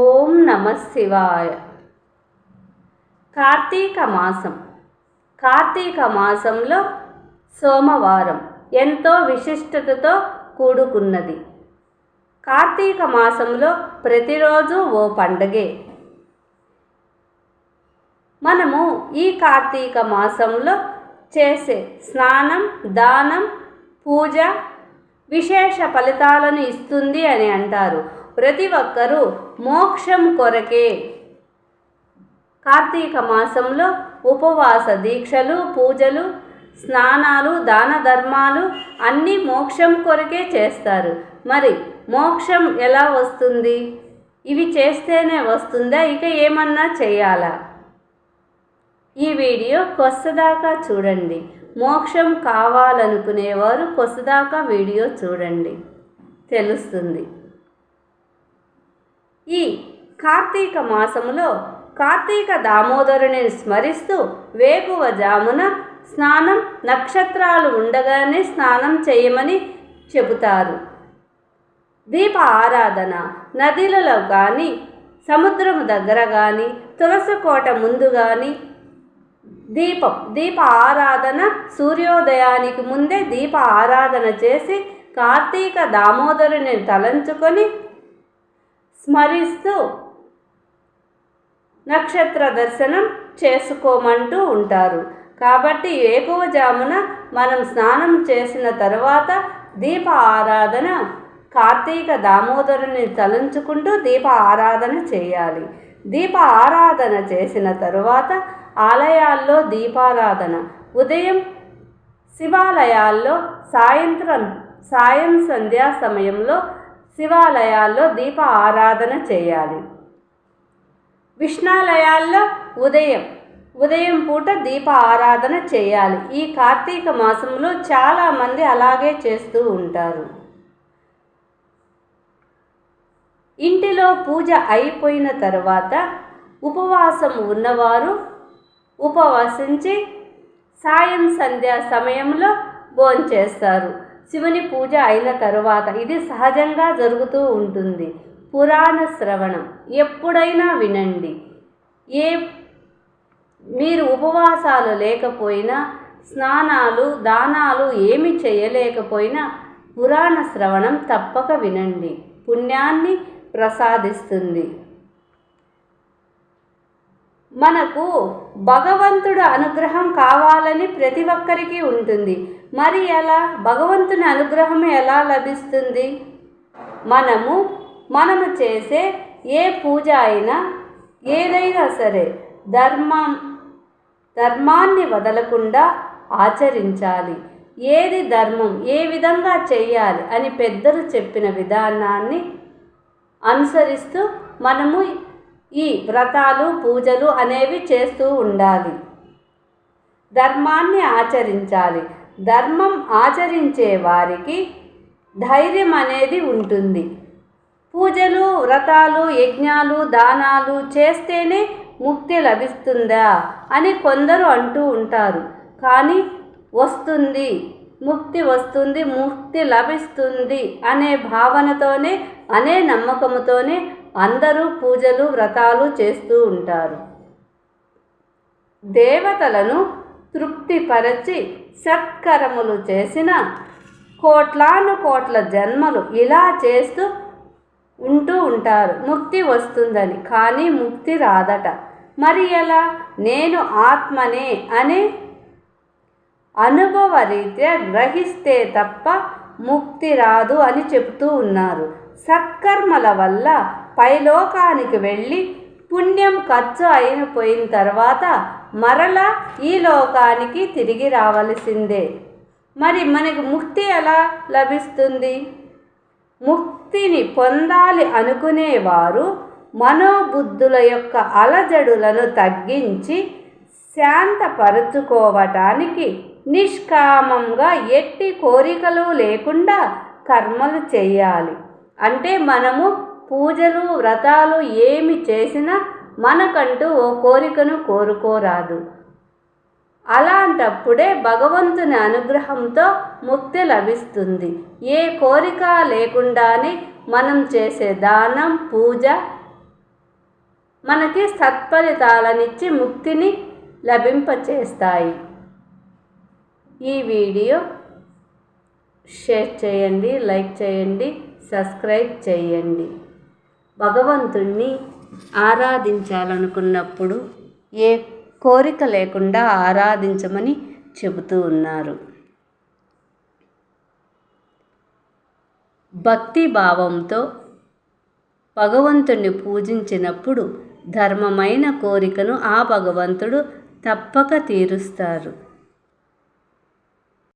ఓం నమ శివాయ. కార్తీక మాసం. కార్తీక మాసంలో సోమవారం ఎంతో విశిష్టతతో కూడుకున్నది. కార్తీక మాసంలో ప్రతిరోజు ఓ పండగే. మనము ఈ కార్తీక మాసంలో చేసే స్నానం దానం పూజ విశేష ఫలితాలను ఇస్తుంది అని అంటారు. ప్రతి ఒక్కరూ మోక్షం కొరకే. కార్తీక మాసంలో ఉపవాస దీక్షలు పూజలు స్నానాలు దాన ధర్మాలు అన్నీ మోక్షం కొరకే చేస్తారు. మరి మోక్షం ఎలా వస్తుంది? ఇవి చేస్తేనే వస్తుందా? ఇక ఏమన్నా చేయాలా? ఈ వీడియో కొస్తదాకా చూడండి. మోక్షం కావాలనుకునేవారు కొత్తదాకా వీడియో చూడండి. తెలుస్తుంది. ఈ కార్తీక మాసములో కార్తీక దామోదరుని స్మరిస్తూ వేకువజామున స్నానం నక్షత్రాలు ఉండగానే స్నానం చేయమని చెబుతారు. దీప ఆరాధన నదిలలో కానీ సముద్రం దగ్గర కానీ తులసి కోట ముందు కానీ దీపం దీప ఆరాధన సూర్యోదయానికి ముందే దీప ఆరాధన చేసి కార్తీక దామోదరుని తలంచుకొని స్మరిస్తూ నక్షత్ర దర్శనం చేసుకోమంటూ ఉంటారు. కాబట్టి ఏకువజామున మనం స్నానం చేసిన తర్వాత దీప ఆరాధన కార్తీక దామోదరుని తలంచుకుంటూ దీప ఆరాధన చేయాలి. దీప ఆరాధన చేసిన తరువాత ఆలయాల్లో దీపారాధన. ఉదయం శివాలయాల్లో సాయంత్రం సాయం సంధ్యా సమయంలో శివాలయాల్లో దీప ఆరాధన చేయాలి. విష్ణాలయాల్లో ఉదయం ఉదయం పూట దీప ఆరాధన చేయాలి. ఈ కార్తీక మాసంలో చాలామంది అలాగే చేస్తూ ఉంటారు. ఇంటిలో పూజ అయిపోయిన తర్వాత ఉపవాసం ఉన్నవారు ఉపవసించి సాయం సంధ్యా సమయంలో భోంచేస్తారు. శివుని పూజ అయిన తరువాత ఇది సహజంగా జరుగుతూ ఉంటుంది. పురాణ శ్రవణం. ఎప్పుడైనా వినండి. ఏ మీరు ఉపవాసాలు లేకపోయినా స్నానాలు దానాలు ఏమి చేయలేకపోయినా పురాణ శ్రవణం తప్పక వినండి. పుణ్యాన్ని ప్రసాదిస్తుంది. మనకు భగవంతుడు అనుగ్రహం కావాలని ప్రతి ఒక్కరికి ఉంటుంది. మరి ఎలా? భగవంతుని అనుగ్రహం ఎలా లభిస్తుంది? మనము మనము చేసే ఏ పూజ అయినా ఏదైనా సరే ధర్మం ధర్మాన్ని వదలకుండా ఆచరించాలి. ఏది ధర్మం ఏ విధంగా చేయాలి అని పెద్దలు చెప్పిన విధానాన్ని అనుసరిస్తూ మనము ఈ వ్రతాలు పూజలు అనేవి చేస్తూ ఉండాలి. ధర్మాన్ని ఆచరించాలి. ధర్మం ఆచరించే వారికి ధైర్యం అనేది ఉంటుంది. పూజలు వ్రతాలు యజ్ఞాలు దానాలు చేస్తేనే ముక్తి లభిస్తుందా అని కొందరు అంటూ ఉంటారు. కానీ వస్తుంది ముక్తి వస్తుంది ముక్తి లభిస్తుంది అనే భావనతోనే అనే నమ్మకంతోనే అందరూ పూజలు వ్రతాలు చేస్తూ ఉంటారు. దేవతలను తృప్తిపరచి సత్కరములు చేసిన కోట్లాను కోట్ల జన్మలు ఇలా చేస్తూ ఉంటూ ఉంటారు. ముక్తి వస్తుందని కానీ ముక్తి రాదట. మరి ఎలా? నేను ఆత్మనే అనే అనుభవరీత్యా గ్రహిస్తే తప్ప ముక్తి రాదు అని చెబుతూ ఉన్నారు. సత్కర్మల వల్ల పైలోకానికి వెళ్ళి పుణ్యం ఖర్చు అయిన పోయిన తర్వాత మరలా ఈ లోకానికి తిరిగి రావలసిందే. మరి మనకు ముక్తి ఎలా లభిస్తుంది? ముక్తిని పొందాలి అనుకునేవారు మనోబుద్ధుల యొక్క అలజడులను తగ్గించి శాంతపరుచుకోవటానికి నిష్కామంగా ఎట్టి కోరికలు లేకుండా కర్మలు చేయాలి. అంటే మనము పూజలు వ్రతాలు ఏమి చేసినా మనకంటూ ఓ కోరికను కోరుకోరాదు. అలాంటప్పుడే భగవంతుని అనుగ్రహంతో ముక్తి లభిస్తుంది. ఏ కోరిక లేకుండానే మనం చేసే దానం పూజ మనకి సత్ఫలితాలనిచ్చి ముక్తిని లభింపచేస్తాయి. ఈ వీడియో షేర్ చేయండి లైక్ చేయండి సబ్స్క్రైబ్ చేయండి. భగవంతుణ్ణి ఆరాధించాలనుకున్నప్పుడు ఏ కోరిక లేకుండా ఆరాధించమని చెబుతూ ఉన్నారు. భక్తి భావంతో భగవంతుణ్ణి పూజించినప్పుడు ధర్మమైన కోరికను ఆ భగవంతుడు తప్పక తీరుస్తారు.